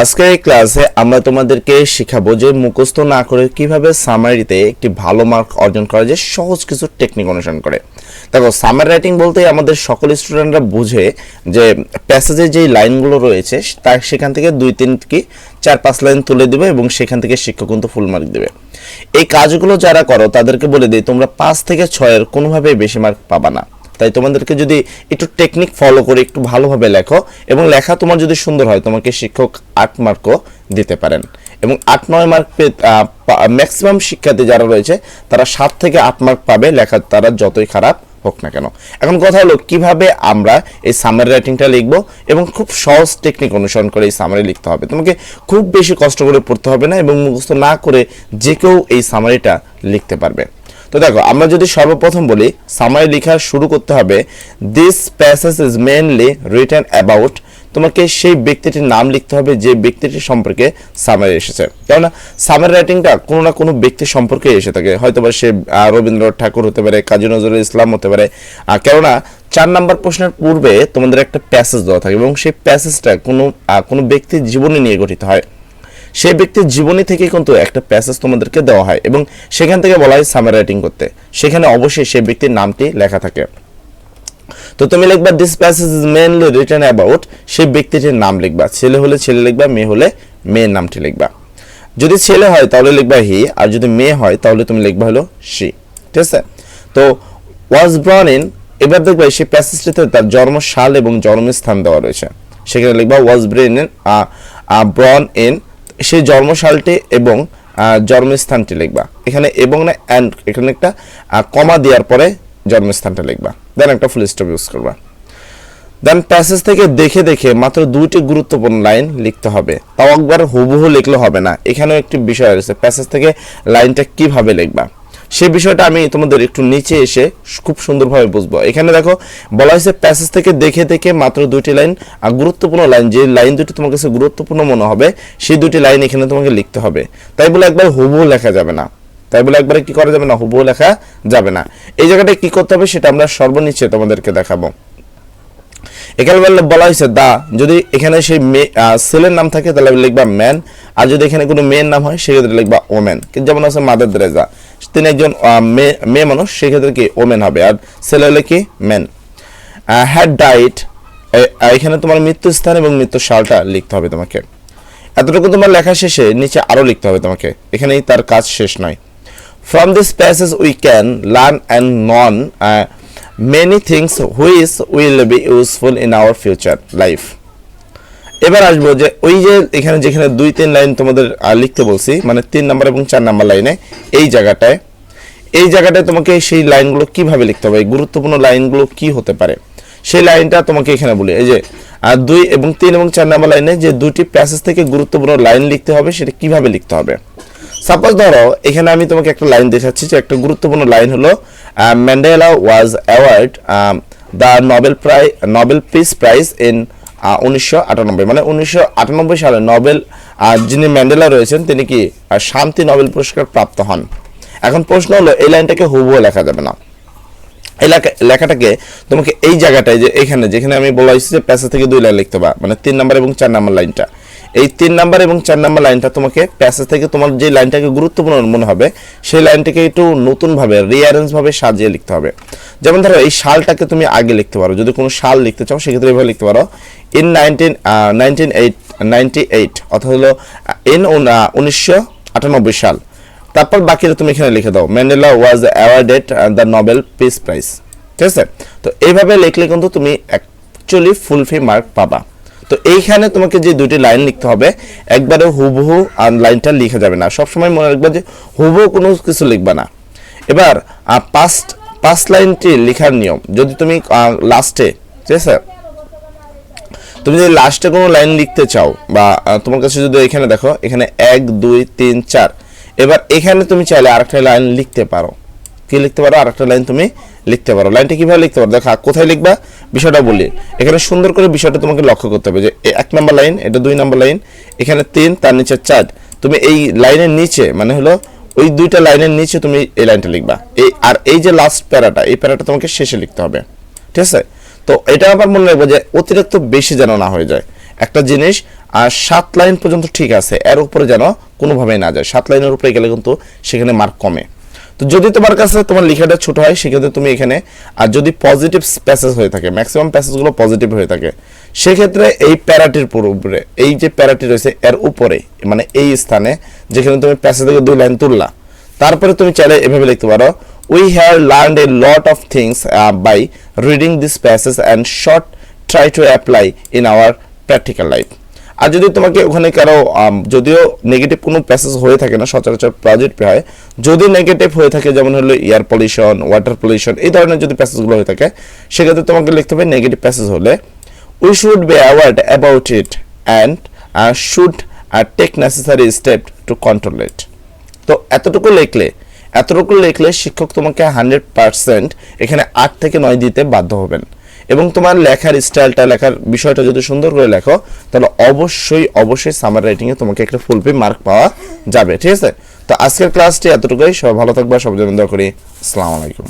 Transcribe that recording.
আজকের এই ক্লাসে আমরা তোমাদেরকে শেখাবো যে মুখস্থ না করে কীভাবে সামারিতে একটি ভালো মার্ক অর্জন করা যায়, সহজ কিছু টেকনিক অনুসরণ করে। দেখো সামার রাইটিং বলতে আমাদের সকল স্টুডেন্টরা বুঝে যে প্যাসেজে যেই লাইনগুলো রয়েছে, তার সেখান থেকে দুই, তিন কি, চার, পাঁচ লাইন তুলে দিবে এবং সেখান থেকে শিক্ষক কিন্তু ফুল মার্ক দেবে। এই কাজগুলো যারা করো, তাদেরকে বলে দিই, তোমরা পাঁচ থেকে ছয়ের কোনোভাবেই বেশি মার্ক পাবা না। তাই তোমাদেরকে যদি একটু টেকনিক ফলো করে একটু ভালোভাবে লেখো এবং লেখা তোমার যদি সুন্দর হয়, তোমাকে শিক্ষক আট মার্কও দিতে পারেন। এবং আট, নয় মার্ক ম্যাক্সিমাম শিক্ষার্থী যারা রয়েছে, তারা সাত থেকে আট মার্ক পাবে, লেখা তারা যতই খারাপ হোক না কেন। এখন কথা হলো, কীভাবে আমরা এই সামারি রাইটিংটা লিখব এবং খুব সহজ টেকনিক অনুসরণ করে এই সামারি লিখতে হবে। তোমাকে খুব বেশি কষ্ট করে পড়তে হবে না এবং মুখস্থ না করে যে কেউ এই সামারিটা লিখতে পারবে। তো দেখো, আমরা যদি সর্বপ্রথম বলি সামারি লেখা শুরু করতে হবে this passage is mainly written about তোমাকে সেই ব্যক্তিটির নাম লিখতে হবে যে ব্যক্তিটির সম্পর্কে সামারি এসেছে। কেননা সামারি রাইটিংটা কোনো না কোনো ব্যক্তি সম্পর্কে এসে থাকে। হয়তো বা সে রবীন্দ্রনাথ ঠাকুর হতে পারে, কাজী নজরুল ইসলাম হতে পারে। কেননা, চার নাম্বার প্রশ্নের পূর্বে তোমাদের একটা প্যাসেজ দেওয়া থাকে এবং সেই প্যাসেজটা কোনো কোনো ব্যক্তির জীবনী নিয়ে গঠিত হয়। সেই ব্যক্তির জীবনী থেকে কিন্তু একটা প্যাসেজ তোমাদেরকে দেওয়া হয় এবং সেখান থেকে বলা হয় সামার রাইটিং করতে। সেখানে অবশ্যই সেই ব্যক্তির নামটি লেখা থাকে। তো তুমি লিখবা this passage is mainly written about সেই ব্যক্তিটির নাম লিখবা। ছেলে হলে ছেলে লিখবা, মেয়ে হলে মেয়ের নামটি লিখবা। যদি ছেলে হয় তাহলে লিখবা হি আর যদি মেয়ে হয় তাহলে তুমি লিখবা হলো সি ঠিক আছে? তো ওয়াজ ব্রন ইন এবার দেখবা সেই প্যাসেজটিতে তার জন্মসাল এবং জন্মস্থান দেওয়া রয়েছে। সেখানে লিখবা was born in born in সেই জন্মসালটি এবং জন্মস্থানটি লিখবা। এখানে এবং না অ্যান্ড এখানে একটা কমা দেওয়ার পরে জন্মস্থানটা লিখবা। দেন একটা ফুল স্টপ ইউজ করবা। দেন প্যাসেজ থেকে দেখে দেখে মাত্র দুইটি গুরুত্বপূর্ণ লাইন লিখতে হবে। তাও একবার হুবহু লিখলে হবে না। এখানেও একটি বিষয় রয়েছে প্যাসেজ থেকে লাইনটা কীভাবে লিখবা? সেই বিষয়টা আমি তোমাদের একটু নিচে এসে খুব সুন্দরভাবে বুঝব। এখানে দেখো, বলা হয়েছে প্যাসেজ থেকে দেখে দেখে মাত্র দুইটি লাইন গুরুত্বপূর্ণ লাইন, যে লাইন দুটি তোমার কাছে গুরুত্বপূর্ণ মনে হবে, সেই দুটি লাইন এখানে তোমাকে লিখতে হবে। তাই বলে একবার হুবহু লেখা যাবে না। তাই বলে একবারে কি করা যাবে না, হুবহু লেখা যাবে না। এই জায়গাটায় কি করতে হবে সেটা আমরা সর্বনিচে তোমাদেরকে দেখাবো। এখানে বলা হয়েছে, দা, যদি এখানে সেই ছেলের নাম থাকে, তাহলে লিখবা ম্যান আর যদি এখানে কোনো মেয়ের নাম হয়, সেক্ষেত্রে লিখবা ওমেন। যেমন আছে মাদার দ্রেজা, তিনি একজন মেয়ে মানুষ, সেক্ষেত্রে কি ওমেন হবে? আর ছেলে হলে কি? ম্যান হ্যাড ডাইট এখানে তোমার মৃত্যু স্থান এবং মৃত্যু সালটা লিখতে হবে তোমাকে। এতটুকু তোমার লেখা শেষে নিচে আরও লিখতে হবে তোমাকে। এখানেই তার কাজ শেষ নয়। From this passage we can learn and know many things things will be be in in future life. এবার আসব যে ওই যে এখানে যেখানে দুই তিন লাইন তোমাদের লিখতে বলছি মানে তিন নাম্বার এবং চার নাম্বার লাইনে এই জায়গাটায়। এই জায়গাটায় তোমাকে সেই লাইনগুলো কীভাবে লিখতে হবে? গুরুত্বপূর্ণ লাইনগুলো কি হতে পারে? সেই লাইনটা তোমাকে এখানে বলি। এই যে আহ, দুই এবং তিন এবং চার নাম্বার লাইনে যে দুটি প্যাসেজ থেকে গুরুত্বপূর্ণ লাইন লিখতে হবে সেটা কীভাবে লিখতে হবে? সাপোজ ধরো এখানে আমি তোমাকে একটা লাইন দেখাচ্ছি যে একটা গুরুত্বপূর্ণ লাইন হলো Mandela was award the Nobel prize Nobel peace prize in উনিশশো আটানব্বই মানে উনিশশো আটানব্বই সালে নোবেল যিনি ম্যান্ডেলা রয়েছেন, তিনি কি শান্তি নোবেল পুরস্কার প্রাপ্ত হন। এখন প্রশ্ন হলো, এই লাইনটাকে হুবহু লেখা যাবে না। এই লেখা- লেখাটাকে তোমাকে এই জায়গাটায় যে এখানে, যেখানে আমি বলা হয়েছে যে প্যাসেজ থেকে দুই লাইন লিখতে পারবা মানে তিন নাম্বার এবং চার নাম্বার লাইনটা। এই তিন নাম্বার এবং চার নাম্বার লাইনটা তোমাকে প্যাসেজ থেকে তোমার যে লাইনটাকে গুরুত্বপূর্ণ মনে হবে, সেই লাইনটাকে একটু নতুনভাবে রিঅ্যারেঞ্জ ভাবে সাজিয়ে লিখতে হবে। যেমন ধরো এই সালটাকে তুমি আগে লিখতে পারো। যদি কোনো সাল লিখতে চাও, সেক্ষেত্রে এভাবে লিখতে পারো। In nineteen nineteen eight ninety eight অর্থাৎ হলো ইন উনিশশো আটানব্বই সাল। তারপর বাকিটা তুমি এখানে লিখে দাও। Mandela was awarded the Nobel peace prize ঠিক আছে? তো এইভাবে লিখলে কিন্তু তুমি অ্যাকচুয়ালি ফুল ফি মার্ক পাবা। তো এইখানে তোমাকে যে দুটি লাইন লিখতে হবে, একবারে হুবহু আর লাইনটা লিখা যাবে না। সবসময় মনে রাখবে যে হুবহু কোনো কিছু লিখবা না। এবার পাস্ট পাঁচ লাইনটি লেখার নিয়ম। যদি তুমি লাস্টে ঠিক আছে? তুমি যদি লাস্টে কোনো লাইন লিখতে চাও বা তোমার কাছে যদি এখানে দেখো, এখানে এক, দুই, তিন, চার, এবার এখানে তুমি চাইলে আরেকটা লাইন লিখতে পারো। কি লিখতে পারো? আরেকটা লাইন তুমি লিখতে পারো। লাইনটা কীভাবে লিখতে পারো? দেখো, কোথায় লিখবা? বিষয়টা বলি। এখানে সুন্দর করে বিষয়টা তোমাকে লক্ষ্য করতে হবে যে এক নাম্বার লাইন, এটা দুই নাম্বার লাইন, এখানে তিন, তার নিচে চার। তুমি এই লাইনের নিচে মানে হলো ওই দুইটা লাইনের নিচে তুমি এই লাইনটা লিখবা। এই আর এই যে লাস্ট প্যারাটা, এই প্যারাটা তোমাকে শেষে লিখতে হবে। ঠিক আছে? তো এটা আবার মনে রাখব যে অতিরিক্ত বেশি যেন না হয়ে যায়। একটা জিনিস, আর সাত লাইন পর্যন্ত ঠিক আছে, এর উপরে যেন কোনোভাবেই না যায়। সাত লাইনের উপরে গেলে কিন্তু সেখানে মার্ক কমে। তো যদি তোমার কাছে তোমার লেখাটা ছোট হয়, সেক্ষেত্রে তুমি এখানে, আর যদি পজিটিভ প্যাসেজ হয়ে থাকে ম্যাক্সিমাম প্যাসেজগুলো পজিটিভ হয়ে থাকে, সেক্ষেত্রে এই প্যারাটির পুরো উপরে, এই যে প্যারাটি রয়েছে, এর উপরে মানে এই স্থানে, যেখানে তুমি প্যাসেজ থেকে দুই লাইন তুললা, তারপরে তুমি চাইলে এভাবে লিখতে পারো we have learn a lot of things by reading this passage and short try to apply in our practical life আর যদি তোমাকে ওখানে কারও যদিও নেগেটিভ কোনো প্যাসেজ হয়ে থাকে না, সচরাচর প্রজেক্ট হয়, যদি নেগেটিভ হয়ে থাকে, যেমন হলো এয়ার পলিউশন ওয়াটার পলিউশন এই ধরনের যদি প্যাসেজগুলো হয়ে থাকে, সেক্ষেত্রে তোমাকে লিখতে হবে নেগেটিভ প্যাসেজ হলে we should be award about it and should are take necessary step to control it তো এতটুকু লিখলে এতটুকু লিখলে শিক্ষক তোমাকে হান্ড্রেড পার্সেন্ট এখানে আট থেকে নয় দিতে বাধ্য হবেন। এবং তোমার লেখার স্টাইলটা লেখার বিষয়টা যদি সুন্দর করে লেখো, তাহলে অবশ্যই অবশ্যই সামার রাইটিংয়ে তোমাকে একটা ফুল পে মার্ক পাওয়া যাবে, ঠিক আছে? তো আজকের ক্লাসটি এতটুকুই। সবাই ভালো থাকবে সব জন্য করি। আসসালামু আলাইকুম।